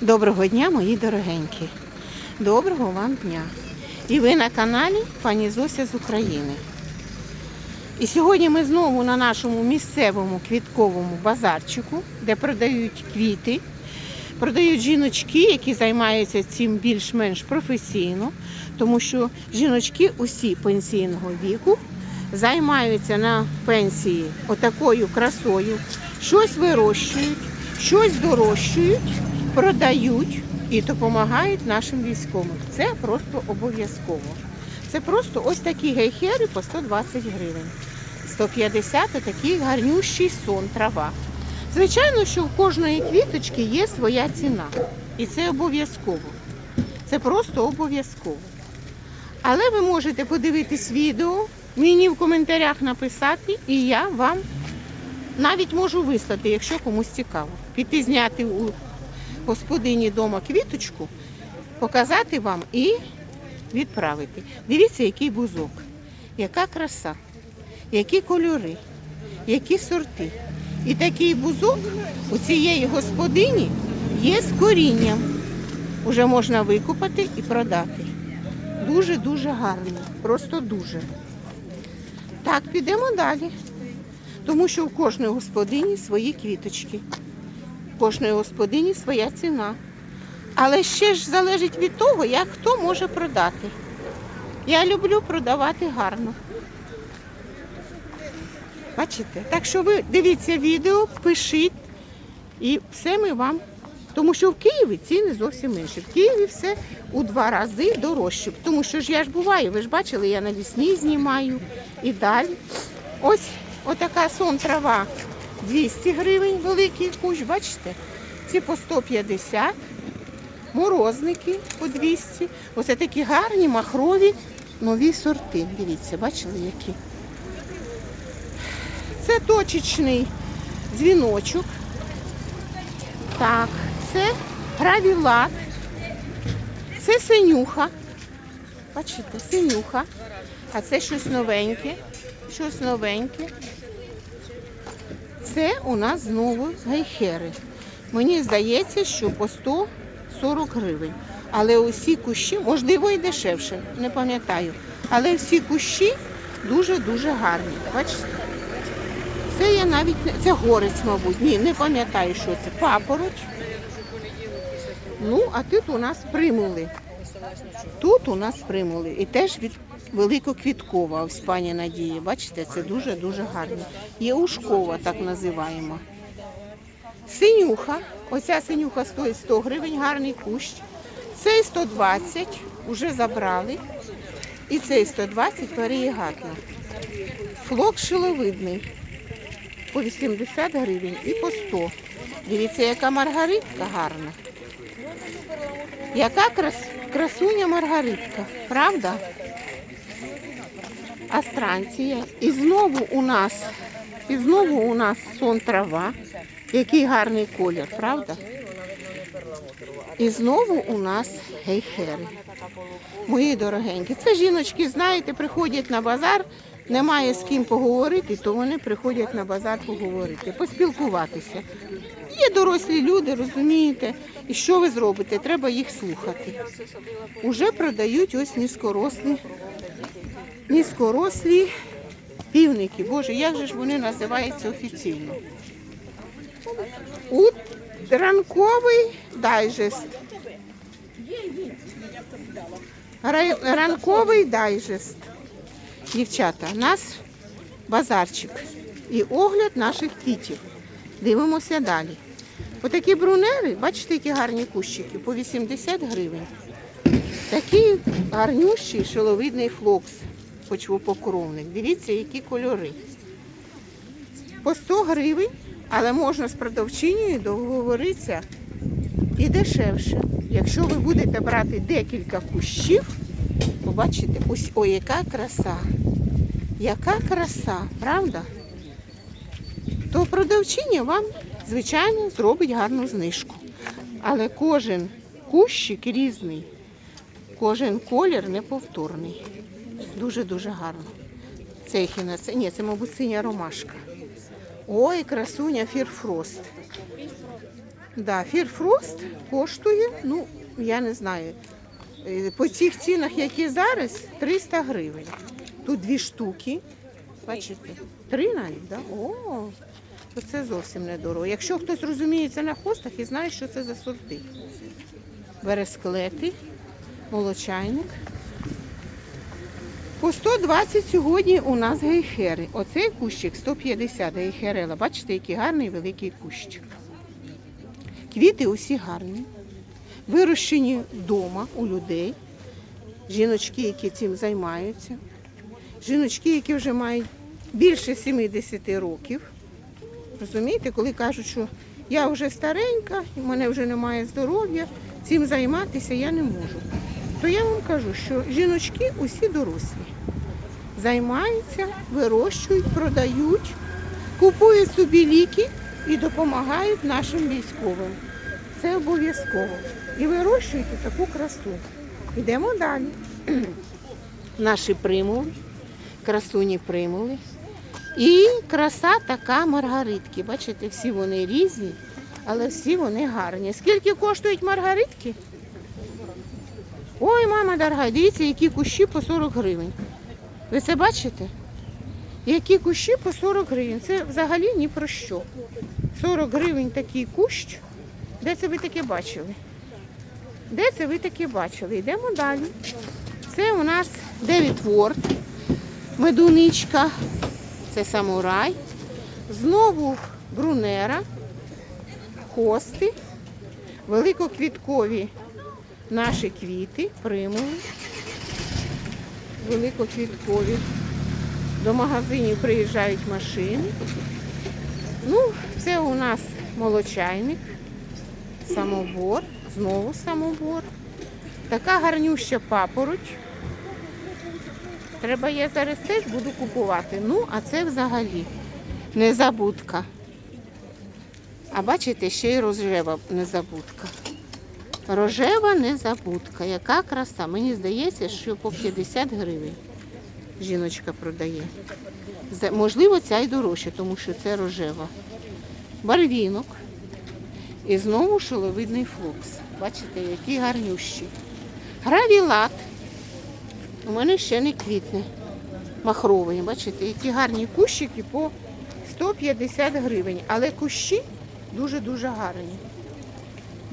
Доброго дня, мої дорогенькі. Доброго вам дня. І ви на каналі пані Зося з України. І сьогодні ми знову на нашому місцевому квітковому базарчику, де продають квіти, продають жіночки, які займаються цим більш-менш професійно, тому що жіночки усі пенсійного віку займаються на пенсії отакою красою, щось вирощують, щось дорощують, продають і допомагають нашим військовим. Це просто обов'язково. Це просто ось такі гейхери по 120 гривень. 150 такий гарнющий сон, трава. Звичайно, що в кожної квіточки є своя ціна. І це обов'язково. Це просто обов'язково. Але ви можете подивитись відео, мені в коментарях написати, і я вам навіть можу вислати, якщо комусь цікаво. Піти зняти у господині дома квіточку, показати вам і відправити. Дивіться, який бузок, яка краса, які кольори, які сорти. І такий бузок у цієї господині є з корінням. Уже можна викупати і продати. Дуже-дуже гарний, просто дуже. Так, підемо далі. Тому що в кожної господині свої квіточки. Кожної господині своя ціна. Але ще ж залежить від того, як хто може продати. Я люблю продавати гарно. Бачите? Так що ви дивіться відео, пишіть і все ми вам. Тому що в Києві ціни зовсім інші. В Києві все у два рази дорожче. Тому що ж я ж буваю, ви ж бачили, я навісні знімаю і далі. Ось отака сон трава 200 гривень, великий кущ, бачите? Ці по 150, морозники по 200. Оце такі гарні махрові нові сорти. Дивіться, бачили які? Це точечний дзвіночок. Так, це гравілат. Це синюха. Бачите, синюха. А це щось новеньке. Щось новеньке. Це у нас знову гайхери. Мені здається, що по 140 гривень. Але усі кущі, можливо, і дешевше, не пам'ятаю. Але всі кущі дуже-дуже гарні. Бачите? Це я навіть не це горець, мабуть. Ні, не пам'ятаю, що це. Папороть. Ну, а тут у нас примули. Тут у нас примули. І теж від великоквіткова, ось пані Надії. Бачите, це дуже-дуже гарно. Є ушкова, так називаємо. Синюха. Оця синюха стоїть 100 гривень, гарний кущ. Цей 120, вже забрали. І цей 120 переєгатно. Флок шиловидний по 80 гривень і по 100. Дивіться, яка маргаритка гарна. Яка крас... красуня маргаритка, правда? Астранція. І знову у нас, і знову у нас сон трава. Який гарний колір, правда? І знову у нас гейхери. Мої дорогенькі, це жіночки, знаєте, приходять на базар, немає з ким поговорити, то вони приходять на базар поговорити, поспілкуватися. Є дорослі люди, розумієте, і що ви зробите? Треба їх слухати. Уже продають ось низькорослі, низькорослі півники. Боже, як же ж вони називаються офіційно? У ранковий дайджест. Ранковий дайджест. Дівчата, у нас базарчик і огляд наших кітів. Дивимося далі. Отакі брунери, бачите, які гарні кущики, по 80 гривень. Такий гарнющий шиловидний флокс, почвопокровник. Дивіться, які кольори. По 100 гривень, але можна з продавчинею договоритися і дешевше. Якщо ви будете брати декілька кущів, побачите, ось ой, яка краса. Яка краса, правда? То продавчиня вам, звичайно, зробить гарну знижку. Але кожен кущик різний, кожен колір неповторний. Дуже-дуже гарно. Це ехіна, це ні, це, мабуть, синя ромашка. Ой, красуня фірфрост. Да, фірфрост коштує, ну, я не знаю, е, по цих цінах, які зараз, 300 гривень. Тут дві штуки. Бачите? Три навіть? Да? О, то це зовсім недорого. Якщо хтось розуміється на хостах і знає, що це за сорти. Бересклети, молочайник. По 120 сьогодні у нас гейхери. Оцей кущик 150 гейхерела. Бачите, який гарний великий кущик. Квіти усі гарні, вирощені вдома у людей. Жіночки, які цим займаються. Жіночки, які вже мають більше 70 років. Розумієте, коли кажуть, що я вже старенька, в мене вже немає здоров'я, цим займатися я не можу. То я вам кажу, що жіночки усі дорослі. Займаються, вирощують, продають, купують собі ліки і допомагають нашим військовим. Це обов'язково. І вирощують таку красу. Йдемо далі. Наші примули, красуні примули. І краса така маргаритки. Бачите, всі вони різні, але всі вони гарні. Скільки коштують маргаритки? Ой, мама дорога, дивіться, які кущі по 40 гривень. Ви це бачите? Які кущі по 40 гривень. Це взагалі ні про що. 40 гривень такий кущ. Де це ви таке бачили? Де це ви таке бачили? Йдемо далі. Це у нас Девід Ворд, медуничка, це самурай. Знову брунера, хости, великоквіткові наші квіти, примули. Великоквіткові. До магазинів приїжджають машини. Ну, це у нас молочайник, самобор, знову самобор. Така гарнюща папороть. Треба я зараз теж буду купувати. Ну, а це взагалі незабудка. А бачите, ще й рожева незабудка. Рожева незабудка. Яка краса. Мені здається, що по 50 гривень жіночка продає. Можливо, ця й дорожча, тому що це рожева. Барвінок. І знову шоловидний флокс. Бачите, який гарнющий. Гравілат. У мене ще не квітне. Махровий. Бачите, які гарні кущики по 150 гривень. Але кущі дуже-дуже гарні.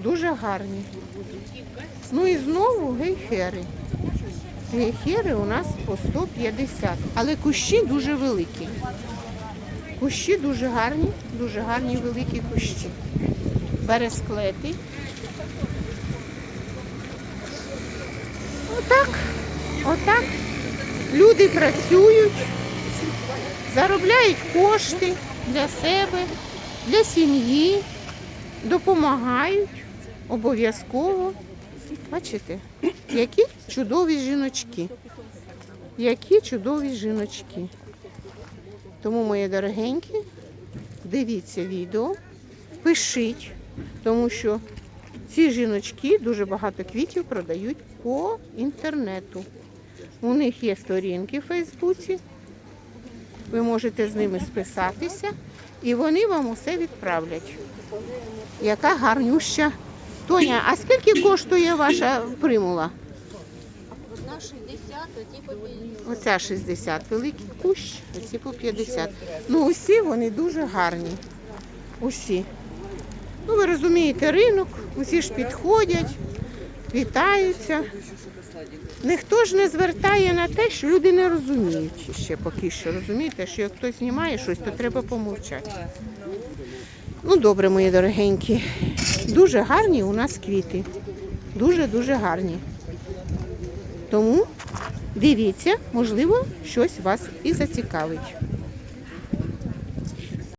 Дуже гарні. Ну і знову гейхери. Гейхери у нас по 150. Але кущі дуже великі. Кущі дуже гарні, дуже гарні великі кущі. Бересклети. Отак, отак. Люди працюють, заробляють кошти для себе, для сім'ї, допомагають обов'язково. Бачите, які чудові жіночки. Які чудові жіночки. Тому, мої дорогенькі, дивіться відео, пишіть, тому що ці жіночки дуже багато квітів продають по інтернету. У них є сторінки в Фейсбуці. Ви можете з ними списатися, і вони вам усе відправлять. Яка гарнюща. Тоня, а скільки коштує ваша примула? Одна 60, а ті по 50. Оця 60 великий кущ, а ці по 50. Ну, усі вони дуже гарні. Усі. Ну, ви розумієте, ринок, усі ж підходять, вітаються. Ніхто ж не звертає на те, що люди не розуміють ще поки що. Розумієте, що як хтось знімає щось, то треба помовчати. Ну, добре, мої дорогенькі. Дуже гарні у нас квіти. Дуже-дуже гарні. Тому дивіться, можливо, щось вас і зацікавить.